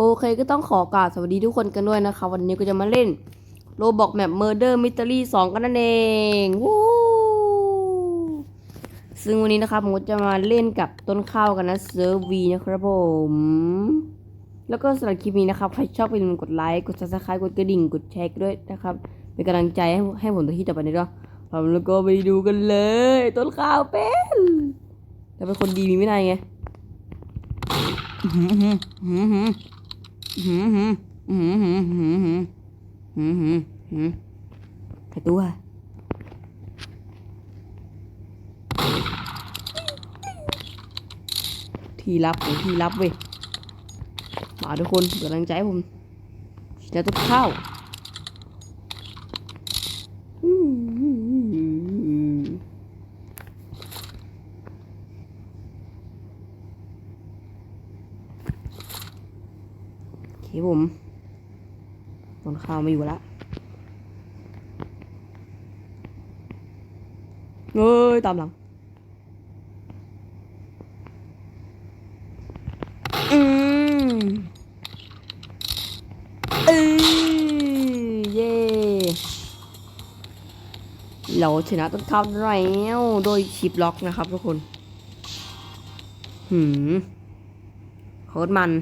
โอเคก็ต้องขอกราบสวัสดีทุกคนกันด้วยนะคะ วันนี้ก็จะมาเล่นโรบอกแมป Murder Mystery 2 กันนั่นเองวู้ซึ่งวันนี้นะครับผมก็จะมาเล่นกับต้นข้าวกันนะเซิร์ฟวีนะครับผม แล้วก็สำหรับคลิปนี้นะครับ ใครชอบอย่าลืมกดไลค์ กด subscribe กดกระดิ่ง กดแชร์ด้วยนะครับ เป็นกำลังใจให้ให้ผมตัวที่ต่อไปนี้ด้วยพร้อมแล้วก็ไปดูกันเลย ต้นข้าวเป็นแต่เป็นคนดีมีไม่นายไง หืมหืมหืมหืมหืมหืมหืมหืมหืมหืมหืมหืมหืมใครตัวที่รับของที่รับเว้ยมาทุกคนกำลังใจผมจะตุกข้าวอืม โอ เคผมต้นข้าวไม่อยู่ละเอ้ย ตามหลัง อืมเอ้ยเย่เราชนะต้นข้าวแล้วโดยชิปล็อกนะครับทุกคน หืมโคตรมัน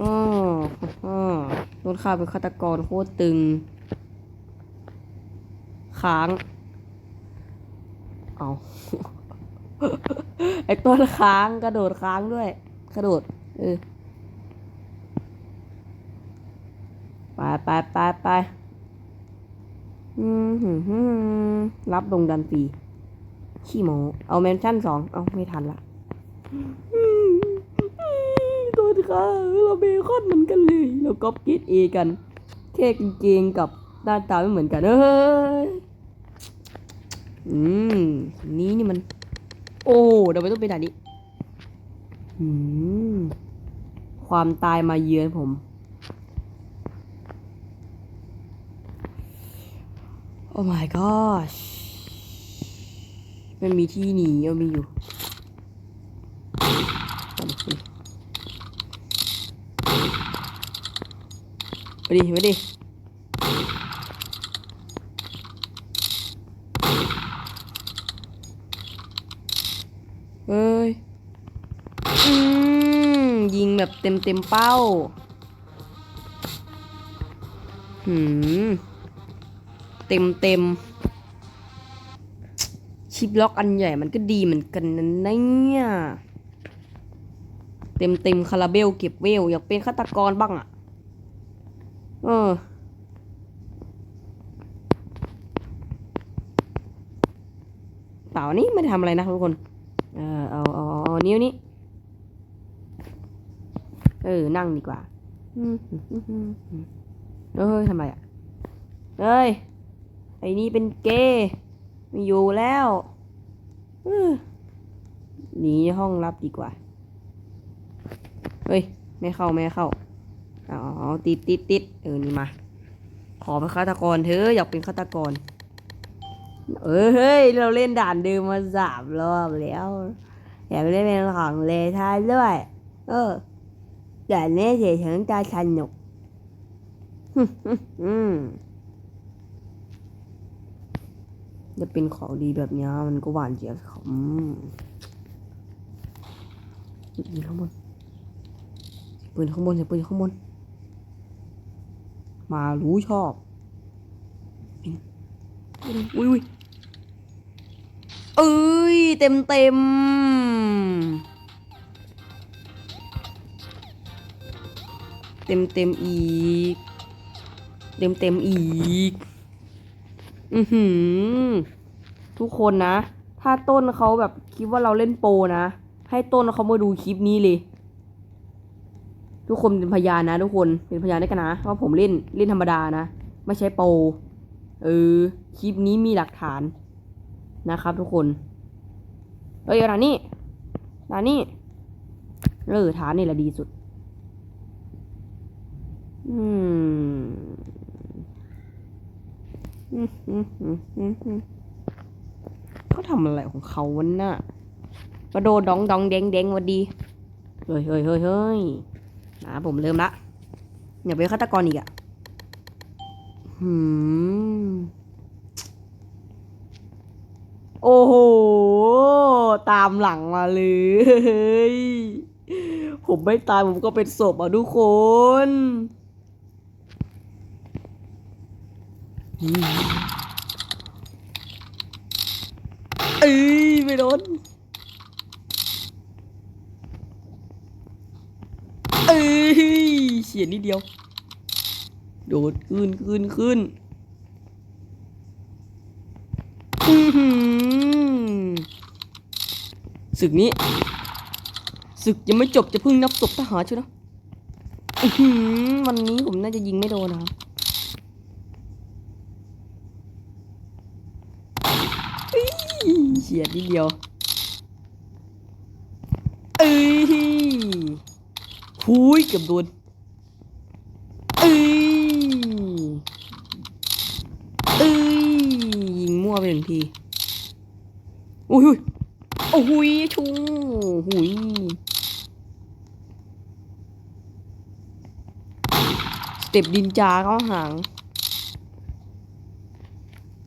อ๋ออ๋อต้นข้าวเป็นฆาตกรโคตรตึงค้าง เอา ไอ้ต้นค้างกระโดดค้างด้วย กระโดด เออ ไปไปไปไปอืมหืมหืมรับลงดันฟรีขี้โมเอาแมนชั่นสอง เอาไม่ทันละ ษค่ะเราเบคอนเหมือนกันเลยเราก๊อปเกตเอกันแค่กางเกงกับหน้าตาไม่เหมือนกันเอ้ยอืมนี้นี่มัน โอ้เดี๋ยวไม่ต้องเป็นด่านนี้อืมความตายมาเยือนผมโอ้ my gosh มันมีที่หนีเอามีอยู่เอามาสิ มาดิมาดิเอ้ย อืม ยิงแบบเต็มเต็มเป้า หืม เต็มเต็มชิปล็อกอันใหญ่มันก็ดีเหมือนกันนะเนี่ย เต็มเต็มคาราเบลเก็บเวล อยากเป็นฆาตกรบ้างอะ่ะ เออเปล่านี่ไม่ได้ทำอะไรนะทุกคน เออเอาเอาเอาเอานิ้วนี้ เออ นั่งดีกว่าเอ้ยทำไมอะ เอ้ย ไอ้นี่เป็นเกย์ไม่อยู่แล้วหนีห้องรับดีกว่า เฮ้ย ไม่เข้า ไม่เข้า อ๋อติดติดติดเออนี่มา ขอเป็นฆาตกรเธอะอยากเป็นฆาตกร เออเฮ้ยเราเล่นด่านเดิมมาสามรอบแล้วอยากเล่นเป็นของเลทายด้วย เออด่านนี้เสียถึงจะสนุกจะเป็นของดีแบบนี้มันก็หวานเจี๊ยบครับอืมยิงข้างบนปืนข้างบนเสียปืนข้างบน มารู้ชอบอุ้ยเอ้ย เต็มเต็มเต็มเต็มอีก เต็มเต็มอีก อือหือ ทุกคนนะ ถ้าต้นเขาแบบคิดว่าเราเล่นโปนะ ให้ต้นเขามาดูคลิปนี้เลย ทุกคนเป็นพยานนะ ทุกคนเป็นพยานได้กันนะว่าผมเล่นเล่นธรรมดานะ ไม่ใช่โปรเออคลิปนี้มีหลักฐานนะครับ ทุกคนเอ้ยร้านนี้ร้านนี้เออฐานนี่แหละดีสุด อืมอืมอืมอืมอืมเขาทำอะไรของเขาวันน่ะกระโดดดองดองแดงแดงวันดี เฮ้ยเฮ้ยเฮ้ยเฮ้ย นะผมเริ่มละอย่าไปนฆาตกรอีกอะหืมโอ้โห ตามหลังมาเลย ผมไม่ตายผมก็เป็นศพอะทุกคนอืมเอ้ยไม่โดน เอ้ ยเฉียดนิดเดียว โดดขึ้นขึ้นขึ้นศึกนี้ศึกยังไม่จบจะพิ่งนับศพทหารใช่ไหมวันนี้ผมน่าจะยิงไม่โดนนะครับเอ้ยเฉียดนิดเดียวเอ้ย หุยเกือบโดนเอ้ยเอ้ยยิงมั่วไปหนึ่งทีอุ้ยอุ้ยโอ้หุยชูหุยสเต็ปดินจาเข้าหาง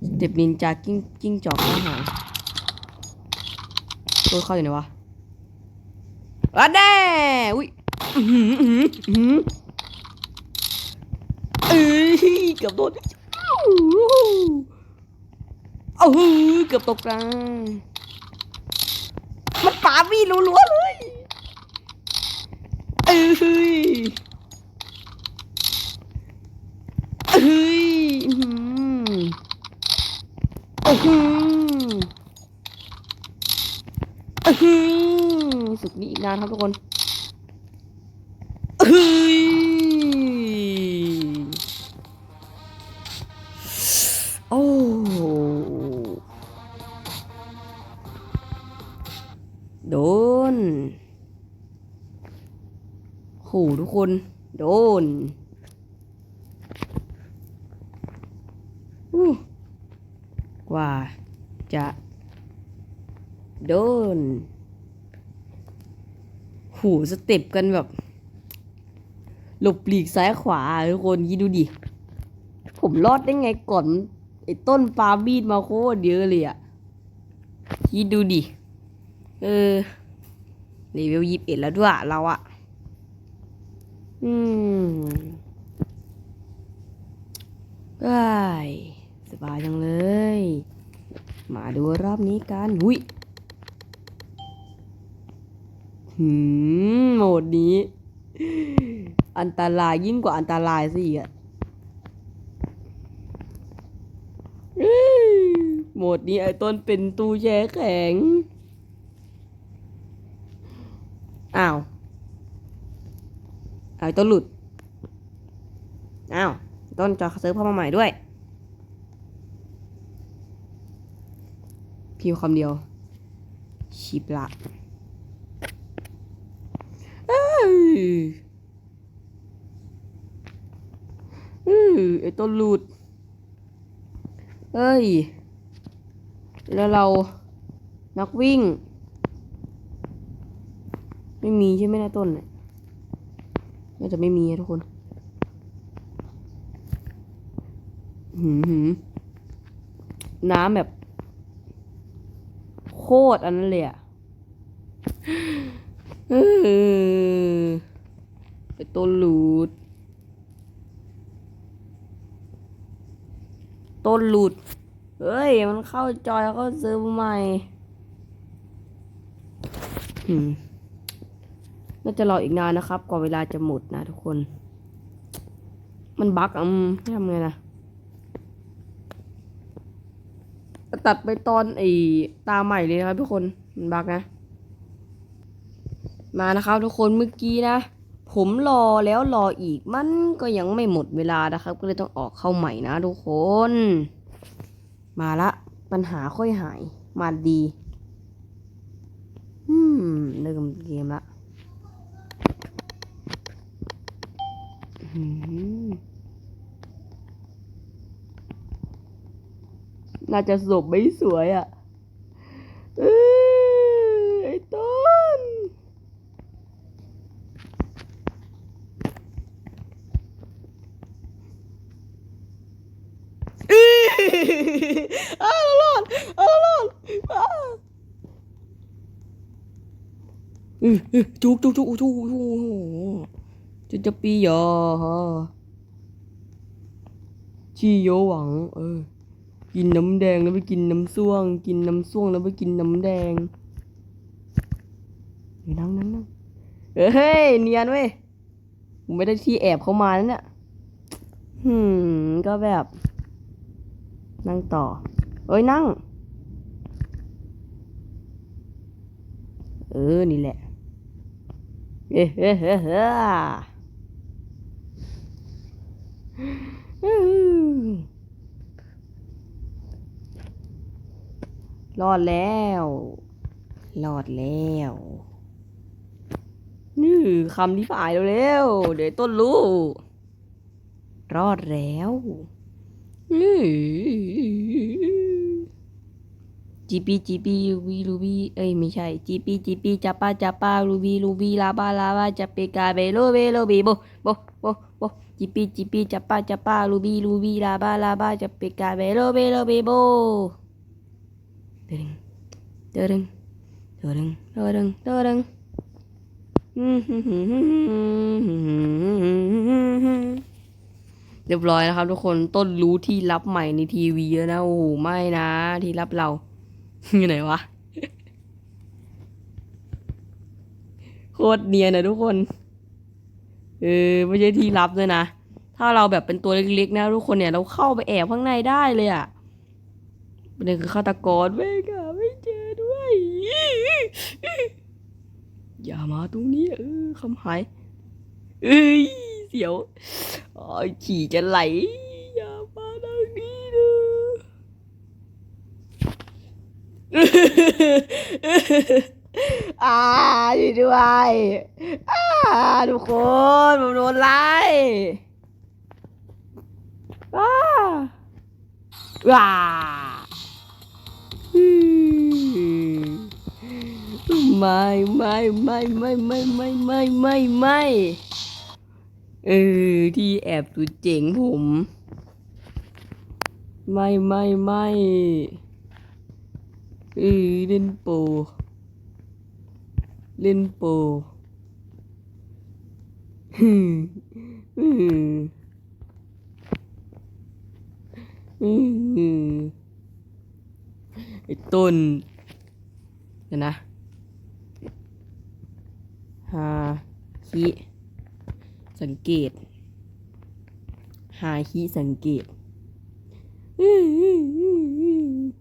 สเต็ปดินจากิ้งกิ้งจอกเข้าหางตัวเข้าอยู่ไหนวะอันแน่อุ้ย เอ้ยเกือบโดนโอ้เกือบตกกลางมันป่ามีดรัวๆเลยเอ้ยเอ้ยอื้อหือโอ้โหอื้อหือสุดนี้อีกนานครับทุกคน โดน โหทุกคน โดนอู้กว่าจะโดน หูสเต็ปกันแบบ หลบหลีกซ้ายขวาทุกคนคิดดูดิ ผมรอดได้ไงก่อน ไอ้ต้นปาบีดมาโคตรเยอะเลยอะคิดดูดิ เออเลเวยิบเอ็ดแล้วด้วยเราอะอืมได้สบายจังเลย มาดูรอบนี้กันหุยหืมโหมดนี้ อันตรายยิ่งกว่าอันตรายซะอีกอะโหมดนี้ไอ้ต้นเป็นตู้แช่แข็ง อ้าวไอ้ต้นหลุด อ้าว ต้นจะซื้อเข้ามาใหม่ด้วย พิมพ์คำเดียว ชิบละเอ้ยอือไอต้นหลุด เอ้ย แล้วเรา นักวิ่ง ไม่มีใช่ไหมนะต้นเนี่ยน่าจะไม่มีนะทุกคนหืมหืน้ำแบบ โคตรอันนั้นเลยอะไอต้นหลุด ต้นหลุด เฮ้ย มันเข้าจอยเข้าเซิร์ฟใหม่หืม น่าจะรออีกนานนะครับ กว่าเวลาจะหมดนะทุกคน มันบั๊กอะอืมให้ทำไงนะตัดไปตอนไอ้ตาใหม่เลยนะครับทุกคน มันบั๊กนะ มานะครับทุกคนเมื่อกี้นะ ผมรอแล้วรออีกมันก็ยังไม่หมดเวลานะครับ ก็เลยต้องออกเข้าใหม่นะทุกคน มาละปัญหาค่อยหาย มาดี อืมเริ่มเกมละ น่าจะสบไม่สวยอะ่ะไอ้ต้น อื้อาวรอดอาวรอดอ้าวจุกจุกจุกจุกจุก จะจะปีเหรอฮะชีโยหวัง เออ กินน้ำแดงแล้วไปกินน้ำส้วง กินน้ำส้วงแล้วไปกินน้ำแดงเฮ้ยนั่งนั่งนั่งเฮ้ยเนียนเว้ยผมไม่ได้ที่แอบเข้ามาแล้วเนี่ยหืมก็แบบ นั่งต่อ เอ้ยนั่ง เออ นี่แหละ เฮ้เฮ้เฮ้เฮ้ รอดแล้ว รอดแล้วนี่คำที่ฝ่ายเราแล้ว เดี๋ยวต้นรู้ รอดแล้วนี่ จีปีจีปีลูบีลูบีเอ้ยไม่ใช่จีปีจีปีจับปปาจับปปาลูบีลูบีลาบาลาบาจัปเปกาเบโลเบโลบีโบโบโบโบจีปีจีปีจับปปาจับปปาลูบีลูบีลาบาลาบาจัปเปกาเบโลเบโลบีโบเดินเดินเดินเดินเดินเรียบร้อยแล้วครับทุกคนต้นรู้ที่รับใหม่ในทีวีแล้วนะโอ้โหไม่นะ ที่รับเรา อยู่ไหนวะ โคตรเนียนนะทุกคน เออไม่ใช่ที่ลับด้วยนะ ถ้าเราแบบเป็นตัวเล็กๆนะทุกคนเนี่ยเราเข้าไปแอบข้างในได้เลยอะ่ะประเด็นคือฆาตกรไม่ค่ะไม่เจอด้วย อย่ามาตรงนี้ เออคำหาย เอ้ยเสียวอ๋อฉี่จะไหล อย่ามาทางนี้นะ อ่าช่วยด้วยอ่าทุกคนผมโดนไล่อ้าว้าไม่ไม่ไม่ไม่ไม่ไม่ไม่ไม่ไม่เออที่แอบสุดเจ๋งผม ไม่ไม่ไม่ เออเล่นโปรเล่นโปรฮึมอืมอืมไอ้ต้นเดี๋ยวนะหาคิสังเกตหาคิสังเกตอุต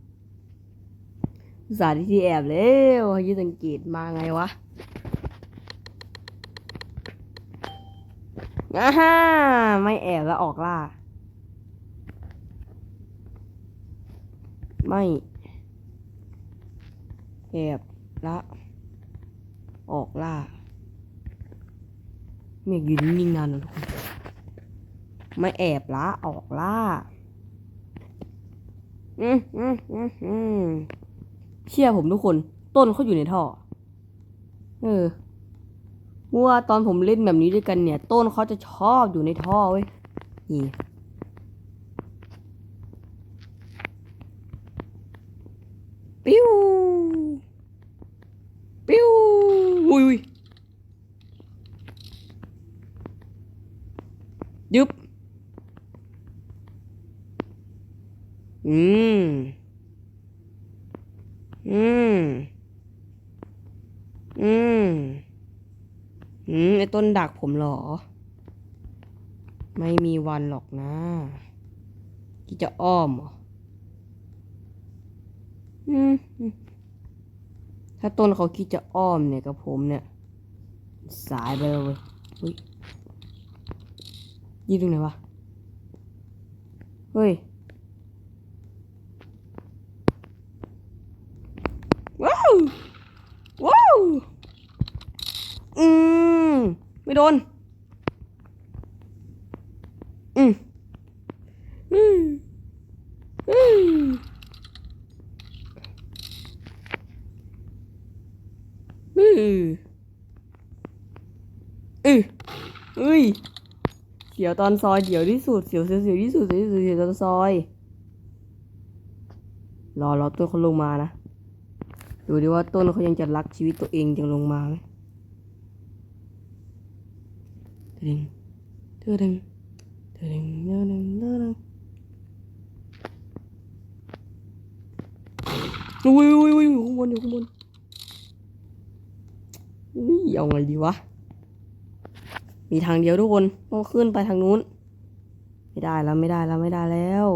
สาห์ที่แอบแล้วหาคิสังเกตมาไงวะอ่าฮ่าไม่แอบแล้วออกล่า ไม่แอบละออกล่าไม่อยากยืนนิ่งๆนานนะทุกคน ไม่แอบละออกล่า อืมอืมอืมอืม เชื่อผมทุกคน ต้นเขาอยู่ในท่อ เออเมื่อตอนผมเล่นแบบนี้ด้วยกันเนี่ย ต้นเขาจะชอบอยู่ในท่อเว้ยนี่ ปิ้ว ปิ้ว อุ้ยอุ้ยยึบ อืม อืม อืม อืม ไอ้ ต้นดักผมหรอ ไม่มีวันหรอกนะ ที่จะอ้อมเหรอถ้าต้นเขาคิดจะอ้อมเนี่ยกับผมเนี่ย สายไปเลยเว้ยเฮ้ยยี่ตรงไหนวะ เฮ้ย ว้าว ว้าว อืม ไม่โดน อืมอืมอืมอืออือเอ้ยเสียวตอนซอยเดี๋ยวที่สุดเสียวเสียวเสียวที่สุดเสียวที่สุดเสียวตอนซอย รอรอต้นเขาลงมานะ ดูดิว่าต้นเขายังจะรักชีวิตตัวเองยังลงมาไหมเดึงเดึงเดึงเดึงเดึงเดึงเดึงอุ้ยอุ้ยอุ้ยอยู่ข้างบนอยู่ข้างบนอุ้ยเอาไงดีวะ มีทางเดียวทุกคนต้องขึ้นไปทางนู้น ไม่ได้แล้วไม่ได้แล้วไม่ได้แล้ว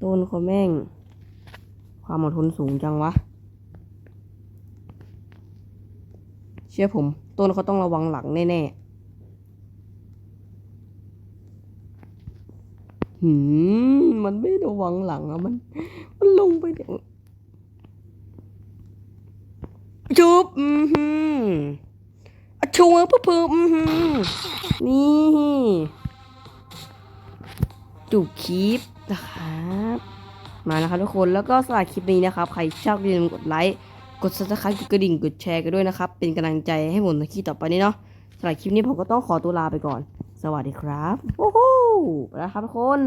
ต้นเขาแม่ง ความอดทนสูงจังวะ เชื่อผม ต้นเขาต้องระวังหลังแน่ๆหืมมันไม่ระวังหลังอะมัน มันลงไปเดี๋ยวชุบอือหือะชัวร์เพิ่มอือหือนี่จุกคลิปนะครับ มานะครับทุกคนแล้วก็สำหรับคลิปนี้นะครับ ใครชอบอย่าลืมกดไลค์ กดซับสไครต์กดกระดิ่ง กดแชร์กันด้วยนะครับ เป็นกำลังใจให้ผมในคลิปต่อไปนี้เนาะสำหรับคลิปนี้ผมก็ต้องขอตัวลาไปก่อน สวัสดีครับ โอ้โหไปแล้วครับทุกคน